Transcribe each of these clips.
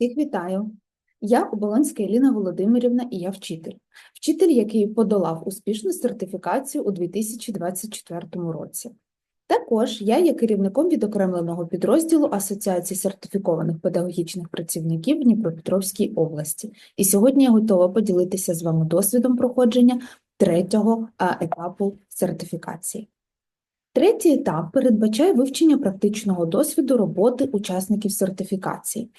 Всіх вітаю. Я Оболонська Еліна Володимирівна і я вчитель. Вчитель, який подолав успішну сертифікацію у 2024 році. Також я є керівником відокремленого підрозділу Асоціації сертифікованих педагогічних працівників в Дніпропетровській області. І сьогодні я готова поділитися з вами досвідом проходження третього етапу сертифікації. Третій етап передбачає вивчення практичного досвіду роботи учасників сертифікації.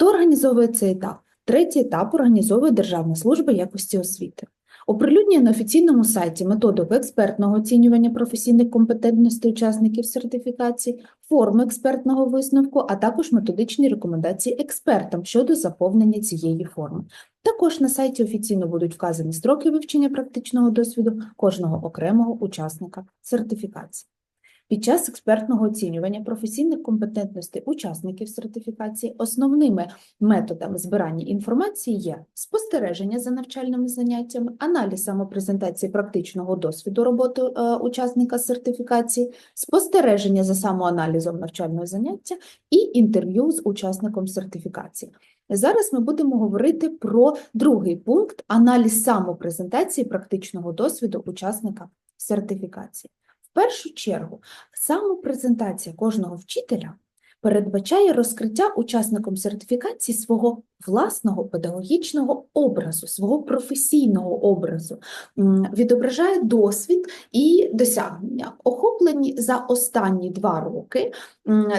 Хто організовує цей етап? Третій етап організовує Державна служба якості освіти. Оприлюднює на офіційному сайті методику експертного оцінювання професійних компетентностей учасників сертифікації, форми експертного висновку, а також методичні рекомендації експертам щодо заповнення цієї форми. Також на сайті офіційно будуть вказані строки вивчення практичного досвіду кожного окремого учасника сертифікації. Під час експертного оцінювання професійних компетентностей учасників сертифікації основними методами збирання інформації є спостереження за навчальними заняттями, аналіз самопрезентації практичного досвіду роботи е, учасника сертифікації, спостереження за самоаналізом навчального заняття і інтерв'ю з учасником сертифікації. Зараз ми будемо говорити про другий пункт аналіз самопрезентації практичного досвіду учасника сертифікації. Першу чергу, самопрезентація кожного вчителя передбачає розкриття учасником сертифікації свого власного педагогічного образу, свого професійного образу, відображає досвід і досягнення, охоплені за останні два роки.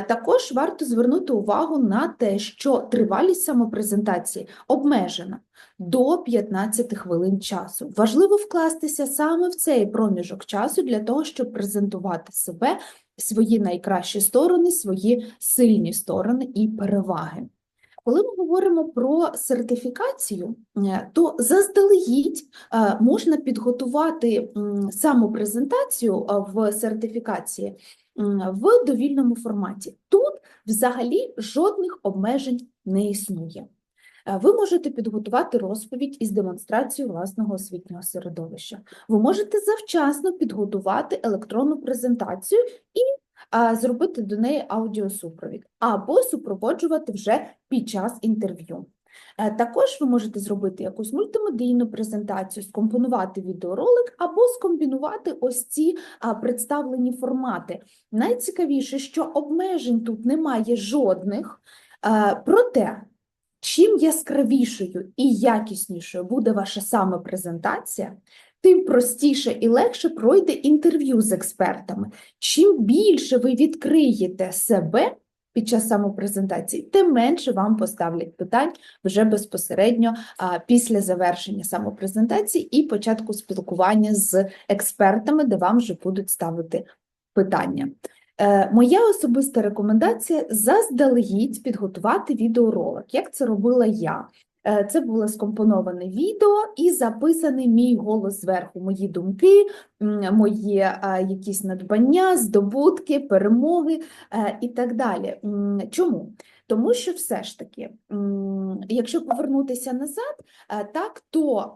Також варто звернути увагу на те, що тривалість самопрезентації обмежена до 15 хвилин часу. Важливо вкластися саме в цей проміжок часу для того, щоб презентувати себе, свої найкращі сторони, свої сильні сторони і переваги. Коли ми говоримо про сертифікацію, е, то заздалегідь е, можна підготувати саму презентацію е, в сертифікації в довільному форматі. Тут взагалі жодних обмежень не існує. Е, Ви можете підготувати розповідь із демонстрацією власного освітнього середовища. Ви можете завчасно підготувати електронну презентацію і зробити до неї аудіосупровід, або супроводжувати вже під час інтерв'ю. Е, Також ви можете зробити якусь мультимедійну презентацію, скомпонувати відеоролик або скомбінувати ось ці представлені формати. Найцікавіше, що обмежень тут немає жодних, е, проте Чим яскравішою і якіснішою буде ваша самопрезентація, тим простіше і легше пройде інтерв'ю з експертами. Чим більше ви відкриєте себе під час самопрезентації, тим менше вам поставлять питань вже безпосередньо а, після завершення самопрезентації і початку спілкування з експертами, де вам вже будуть ставити питання. Е, Моя особиста рекомендація заздалегідь підготувати відеоролик, як це робила я. Е, Це було скомпоноване відео і записаний мій голос зверху, мої думки, мої е, якісь надбання, здобутки, перемоги і так далі. Чому? Тому що все ж таки, якщо повернутися назад, так, то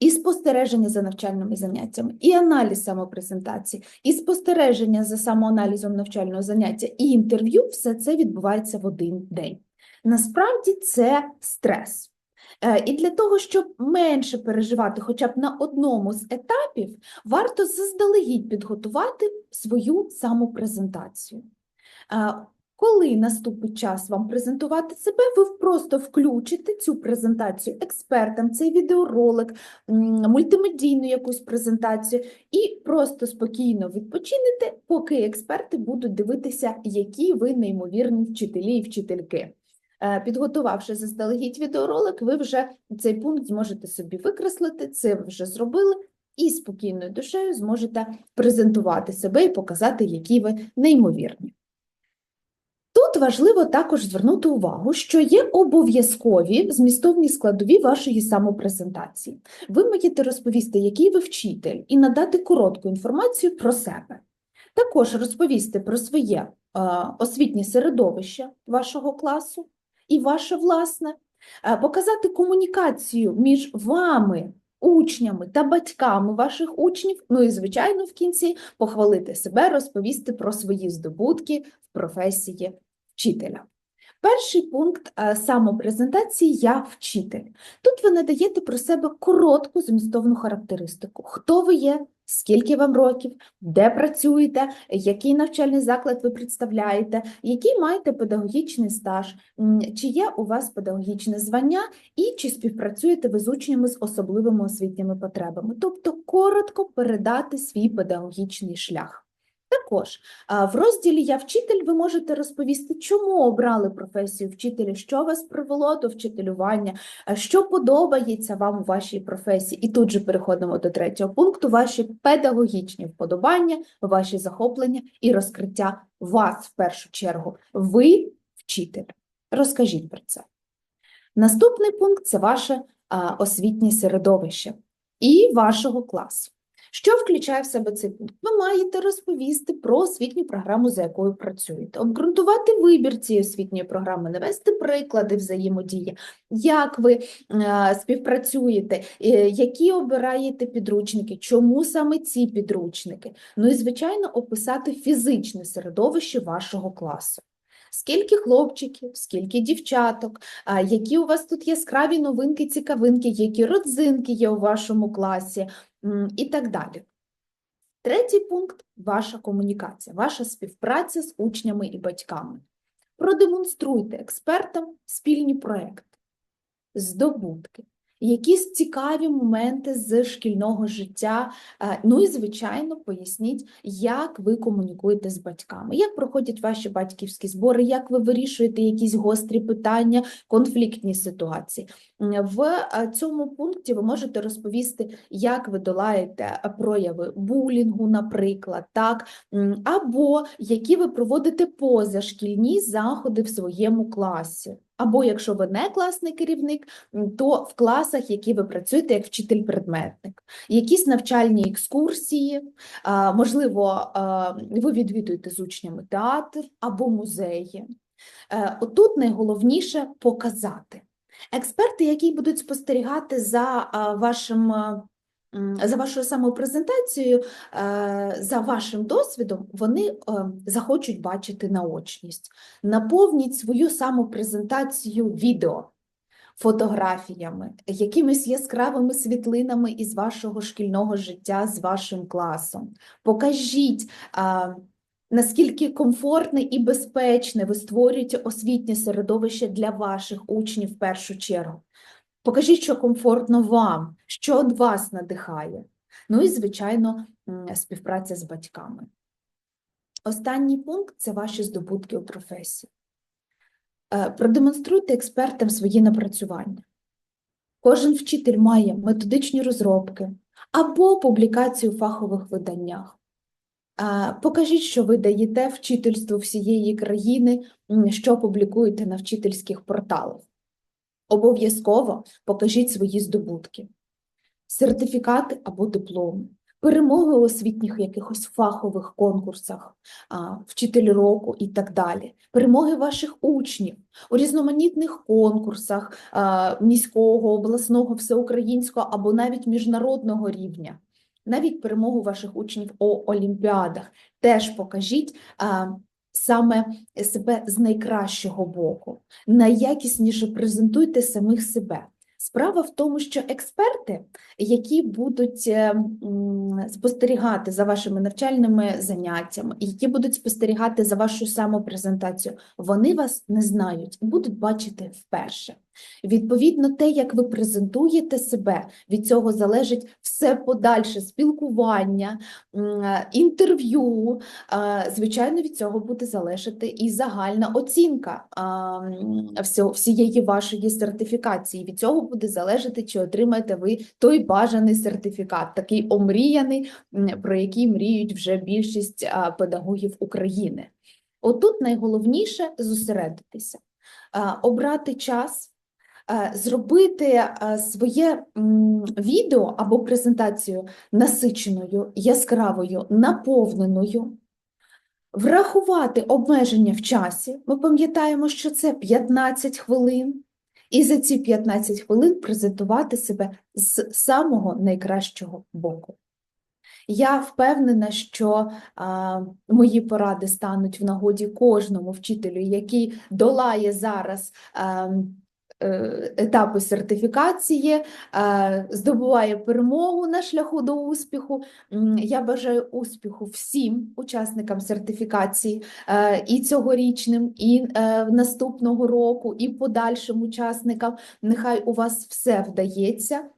і спостереження за навчальними заняттями, і аналіз самопрезентації, і спостереження за самоаналізом навчального заняття, і інтерв'ю все це відбувається в один день. Насправді це стрес. Е, І для того, щоб менше переживати хоча б на одному з етапів, варто заздалегідь підготувати свою самопрезентацію. Коли наступить час вам презентувати себе, ви просто включите цю презентацію експертам, цей відеоролик, мультимедійну якусь презентацію, і просто спокійно відпочинете, поки експерти будуть дивитися, які ви неймовірні вчителі і вчительки. Е, Підготувавши заздалегідь відеоролик, ви вже цей пункт зможете собі викреслити, це ви вже зробили, і спокійною душею зможете презентувати себе і показати, які ви неймовірні. Тут важливо також звернути увагу, що є обов'язкові змістовні складові вашої самопрезентації. Ви маєте розповісти, який ви вчитель, і надати коротку інформацію про себе. Також розповісти про своє е, освітнє середовище вашого класу і ваше власне, е, показати комунікацію між вами, учнями та батьками ваших учнів, ну і, звичайно, в кінці похвалити себе, розповісти про свої здобутки в професії вчителя. Перший пункт е, самопрезентації Я вчитель. Тут ви надаєте про себе коротку змістовну характеристику. Хто ви є, скільки вам років, де працюєте, який навчальний заклад ви представляєте, який маєте педагогічний стаж, чи є у вас педагогічне звання і чи співпрацюєте ви з учнями з особливими освітніми потребами. Тобто коротко передати свій педагогічний шлях. Також в розділі Я вчитель ви можете розповісти, чому обрали професію вчителя, що вас привело до вчителювання, що подобається вам у вашій професії. І тут же переходимо до третього пункту: ваші педагогічні вподобання, ваші захоплення і розкриття вас в першу чергу. Ви вчитель. Розкажіть про це. Наступний пункт це ваше освітнє середовище і вашого класу. Що включає в себе цей пункт? Ви маєте розповісти про освітню програму, за якою працюєте, обґрунтувати вибір цієї освітньої програми, навести приклади взаємодії, як ви е, співпрацюєте, е, які обираєте підручники, чому саме ці підручники. Ну і, звичайно, описати фізичне середовище вашого класу. Скільки хлопчиків, скільки дівчаток, які у вас тут яскраві новинки, цікавинки, які родзинки є у вашому класі? І так далі. Третій пункт ваша комунікація, ваша співпраця з учнями і батьками. Продемонструйте експертам спільні проекти, здобутки, якісь цікаві моменти з шкільного життя. е, Ну і, звичайно, поясніть, як ви комунікуєте з батьками, як проходять ваші батьківські збори, як ви вирішуєте якісь гострі питання, конфліктні ситуації. В е, цьому пункті ви можете розповісти, як ви долаєте прояви булінгу, наприклад, так, або які ви проводите позашкільні заходи в своєму класі. Або якщо ви не класний керівник, то в класах, які ви працюєте як вчитель-предметник, якісь навчальні екскурсії, можливо, ви відвідуєте з учнями театр або музеї. Е, Отут найголовніше показати. Експерти, які будуть спостерігати за вашим. За вашою самопрезентацією, е, за вашим досвідом, вони е, захочуть бачити наочність. Наповніть свою самопрезентацію відео, фотографіями, якимись яскравими світлинами із вашого шкільного життя з вашим класом. Покажіть, а, наскільки комфортне і безпечне ви створюєте освітнє середовище для ваших учнів в першу чергу. Покажіть, що комфортно вам, що від вас надихає. Ну і, звичайно, співпраця з батьками. Останній пункт це ваші здобутки у професії. Е, Продемонструйте експертам свої напрацювання. Кожен вчитель має методичні розробки або публікацію у фахових виданнях. Е, Покажіть, що ви даєте вчительству всієї країни, що публікуєте на вчительських порталах. Обов'язково покажіть свої здобутки, сертифікати або дипломи, перемоги у освітніх якихось фахових конкурсах, вчитель року і так далі, перемоги ваших учнів у різноманітних конкурсах міського, обласного, всеукраїнського або навіть міжнародного рівня. Навіть перемогу ваших учнів у олімпіадах теж покажіть саме себе з найкращого боку найякісніше презентуйте самих себе. Справа в тому, що експерти, які будуть е, спостерігати за вашими навчальними заняттями, які будуть спостерігати за вашу самопрезентацією, вони вас не знають і будуть бачити вперше. Відповідно, те, як ви презентуєте себе, від цього залежить все подальше спілкування, інтерв'ю. Звичайно, від цього буде залежати і загальна оцінка всієї вашої сертифікації. Від цього буде залежати, чи отримаєте ви той бажаний сертифікат, такий омріяний, про який мріють вже більшість педагогів України. Отут найголовніше зосередитися, обрати час, зробити своє відео або презентацію насиченою, яскравою, наповненою. Врахувати обмеження в часі. Ми пам'ятаємо, що це 15 хвилин. І за ці 15 хвилин презентувати себе з самого найкращого боку. Я впевнена, що а, мої поради стануть в нагоді кожному вчителю, який долає зараз а, е, етапи сертифікації, е, здобуває перемогу на шляху до успіху. Я бажаю успіху всім учасникам сертифікації е, і цьогорічним, і е, наступного року, і подальшим учасникам. Нехай у вас все вдається.